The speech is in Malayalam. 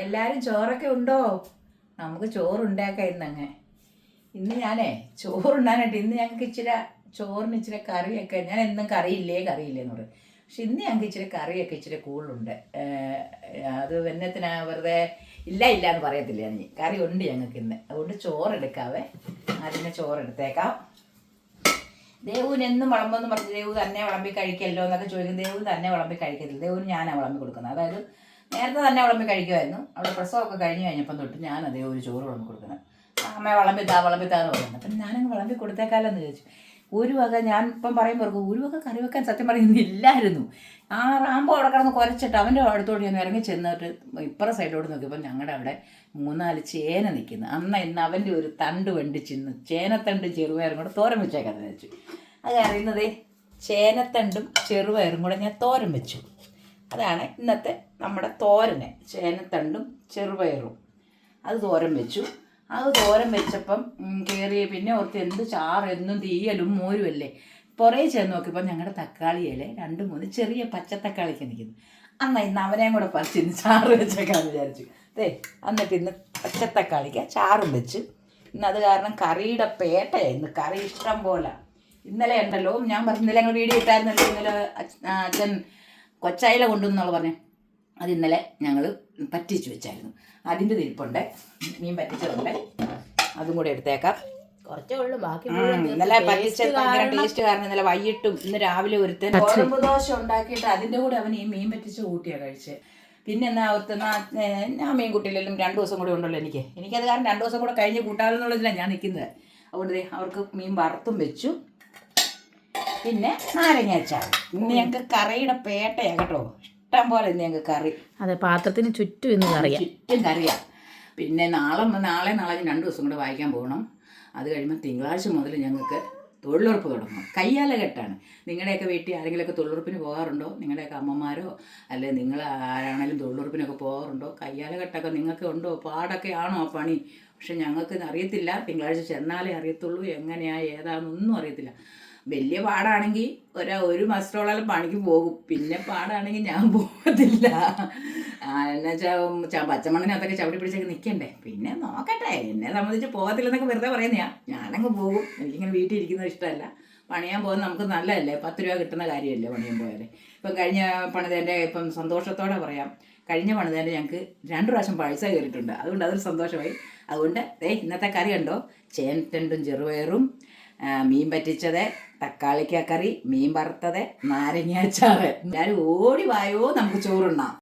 എല്ലാരും ചോറൊക്കെ ഉണ്ടോ? നമുക്ക് ചോറുണ്ടാക്കാം ഇന്നങ്ങ് ഇന്ന് ഞാനേ ചോറുണ്ടാനായിട്ട് ഇന്ന് ഞങ്ങൾക്ക് ഇച്ചിരി ചോറിന് ഇച്ചിരി കറിയൊക്കെ ഞാൻ എന്നും കറിയില്ലേ കറിയില്ലേ എന്ന് പറയും. പക്ഷെ ഇന്ന് ഞങ്ങൾക്ക് ഇച്ചിരി കറിയൊക്കെ ഇച്ചിരി കൂടുതലുണ്ട്. അത് എന്നത്തിനാ വെറുതെ ഇല്ല ഇല്ല എന്ന് പറയത്തില്ല ഞാൻ കറി ഉണ്ട് ഞങ്ങൾക്ക് ഇന്ന്. അതുകൊണ്ട് ചോറെടുക്കാവേ. അതിന് ചോറെടുത്തേക്കാം. ദേവുവിന് എന്നും വിളമ്പെന്ന് പറഞ്ഞ് ദേവു തന്നെ വിളമ്പി കഴിക്കല്ലോ എന്നൊക്കെ ചോദിക്കും. ദേവു തന്നെ വിളമ്പി കഴിക്കത്തില്ല. ദേവുവിന് ഞാനാണ് വിളമ്പി കൊടുക്കുന്നത്. അതായത് നേരത്തെ തന്നെ വിളമ്പി കഴിക്കുമായിരുന്നു അവിടെ പ്രസവമൊക്കെ കഴിഞ്ഞ് കഴിഞ്ഞപ്പം തൊട്ട് ഞാൻ അതേ ഒരു ചോറ് വിളമ്പി കൊടുക്കണം അമ്മ വിളമ്പി താ വിളമ്പി താന്ന് പറയുന്നത് അപ്പം ഞാനങ്ങ് വിളമ്പി കൊടുത്തേക്കാലെന്ന് ചോദിച്ചു ഒരു വക ഞാൻ ഇപ്പം പറയുമ്പോൾ ഒരു വക കറി വെക്കാൻ സത്യം പറയുന്നില്ലായിരുന്നു ആ റാമ്പോ അവിടെ കിടന്ന് കുരച്ചിട്ട് അവന്റെ അടുത്തോട്ട് ഞാൻ ഇറങ്ങി ചെന്നിട്ട് ഇപ്പുറം സൈഡിലോട്ട് നോക്കിയപ്പോൾ ഞങ്ങളുടെ അവിടെ മൂന്നാൽ ചേന നിൽക്കുന്നു അന്ന് ഇന്ന് അവന്റെ ഒരു തണ്ട് വണ്ടിച്ചിന്ന് ചേനത്തണ്ട് ചെറുപയറും കൂടെ തോരൻ വെച്ചേക്കാന്ന് വെച്ചു അത് അറിയുന്നതേ ചേനത്തണ്ടും ചെറുപയറും കൂടെ ഞാൻ തോരം വെച്ചു. അതാണ് ഇന്നത്തെ നമ്മുടെ തോരന്. ചേനത്തണ്ടും ചെറുപയറും. അത് തോരൻ വെച്ചു. അത് തോരൻ വെച്ചപ്പം കയറി പിന്നെ ഓർത്ത് എന്ത് ചാറ് എന്നും തീയലും മോരുമല്ലേ പുറകെ ചെന്ന് നോക്കിയപ്പോൾ ഞങ്ങളുടെ തക്കാളിയിലെ രണ്ട് മൂന്ന് ചെറിയ പച്ചത്തക്കാളിക്ക് നിൽക്കുന്നു അന്നാ ഇന്ന് അവനെയും കൂടെ പറിച്ച് ഇന്ന് ചാറ് വെച്ചേക്കാന്ന് വിചാരിച്ചു. അതെ എന്നിട്ട് ഇന്ന് പച്ചത്തക്കാളിക്ക് ചാറും വെച്ച്. ഇന്ന് അത് കാരണം കറിയുടെ പേട്ടയായിരുന്നു കറി ഇഷ്ടം പോലെ. ഇന്നലെ ഉണ്ടല്ലോ ഞാൻ പറഞ്ഞു ഇന്നലെ ഞങ്ങൾ വീഡിയോ ഇട്ടായിരുന്നല്ലോ ഇന്നലെ അച്ഛ- അച്ഛൻ കൊച്ചായില കൊണ്ടുവന്നുള്ള പറഞ്ഞേ. അത് ഇന്നലെ ഞങ്ങൾ പറ്റിച്ചു വെച്ചായിരുന്നു. അതിന്റെ തിരിപ്പുണ്ട് മീൻ പറ്റിച്ചതുണ്ട്. അതും കൂടെ എടുത്തേക്കാം. കുറച്ചേ ഉള്ളൂ. ബാക്കി ഇന്നലെ taste പറ്റിച്ചത് ഭയങ്കര ടേസ്റ്റ് കാരണം ഇന്നലെ വൈകിട്ടും ഇന്ന് രാവിലെ ഒരുത്തൻ ഗോതമ്പ് ദോശ ഉണ്ടാക്കിയിട്ട് അതിന്റെ കൂടെ അവൻ ഈ മീൻ പറ്റിച്ച് കൂട്ടിയാ കഴിച്ച്. പിന്നെ എന്നാ ഓർത്ത് ഞാൻ മീൻ കൂട്ടിയില്ലെങ്കിലും രണ്ടു ദിവസം കൂടെ ഉണ്ടല്ലോ എനിക്ക്. എനിക്കത് കാരണം രണ്ടു ദിവസം കൂടെ കഴിഞ്ഞ് കൂട്ടാമെന്നുള്ളതിലാണ് ഞാൻ നിൽക്കുന്നത്. അതുകൊണ്ട് ദേ അവർക്ക് മീൻ വറുത്തും വെച്ചു. പിന്നെ നാരങ്ങ അച്ചാർ ഇന്ന് ഞങ്ങൾക്ക് കറിയുടെ പേട്ടയാണ് കേട്ടോ. ഇഷ്ടം പോലെ ഇന്ന് ഞങ്ങൾക്ക് കറി. അതെ പാത്രത്തിന് ചുറ്റും ഇന്ന് കറിയാം. ചുറ്റും കറിയാ. പിന്നെ നാളെ നാളെ നാളെ രണ്ട് ദിവസം കൂടെ വായിക്കാൻ പോകണം. അത് കഴിയുമ്പോൾ തിങ്കളാഴ്ച മുതൽ ഞങ്ങൾക്ക് തൊഴിലുറപ്പ് തുടങ്ങും കയ്യാല കെട്ടാണ് നിങ്ങളുടെയൊക്കെ വീട്ടിൽ ആരെങ്കിലുമൊക്കെ തൊഴിലുറപ്പിന് പോകാറുണ്ടോ? നിങ്ങളുടെയൊക്കെ അമ്മമാരോ? അല്ലെ നിങ്ങൾ ആരാണേലും തൊഴിലുറപ്പിനൊക്കെ പോകാറുണ്ടോ? കയ്യാല കെട്ടൊക്കെ നിങ്ങൾക്ക് ഉണ്ടോ? പാടൊക്കെ ആണോ ആ പണി? പക്ഷെ ഞങ്ങൾക്ക് അറിയത്തില്ല. തിങ്കളാഴ്ച ചെന്നാലേ അറിയത്തുള്ളൂ. എങ്ങനെയാ ഏതാണെന്നൊന്നും അറിയത്തില്ല. വലിയ പാടാണെങ്കിൽ ഒരു ഒരു മാസത്തോളം പണിക്ക് പോകും. പിന്നെ പാടാണെങ്കിൽ ഞാൻ പോകത്തില്ല എന്നുവെച്ചാൽ പച്ചമണ്ണിനകത്തൊക്കെ ചവിട്ടി പിടിച്ചൊക്കെ നിൽക്കണ്ടേ? പിന്നെ നോക്കട്ടെ എന്നെ സംബന്ധിച്ച് പോകത്തില്ലെന്നൊക്കെ വെറുതെ പറയുന്നതാ ഞാനങ്ങ് പോകും. എനിക്കിങ്ങനെ വീട്ടിൽ ഇരിക്കുന്നത് ഇഷ്ടമല്ല. പണിയാൻ പോകുന്നത് നമുക്ക് നല്ലതല്ലേ? പത്ത് രൂപ കിട്ടുന്ന കാര്യമല്ലേ പണിയാൻ പോയാലേ? ഇപ്പം കഴിഞ്ഞ പണിതേന്റെ ഇപ്പം സന്തോഷത്തോടെ പറയാം. കഴിഞ്ഞ പണിതേന്റെ ഞങ്ങൾക്ക് രണ്ട് പ്രാവശ്യം പൈസ കയറിയിട്ടുണ്ട്. അതുകൊണ്ട് അതൊരു സന്തോഷമായി. അതുകൊണ്ട് ഏയ് ഇന്നത്തെ കറി കണ്ടോ? ചേനത്തണ്ടും ചെറുപയറും മീൻ പറ്റിച്ചത് തക്കാളിക്ക മീൻ വറുത്തത് നാരങ്ങ അച്ചാറ്. എല്ലാവരും ഓടി വായോ നമുക്ക് ചോറുണ്ണാം.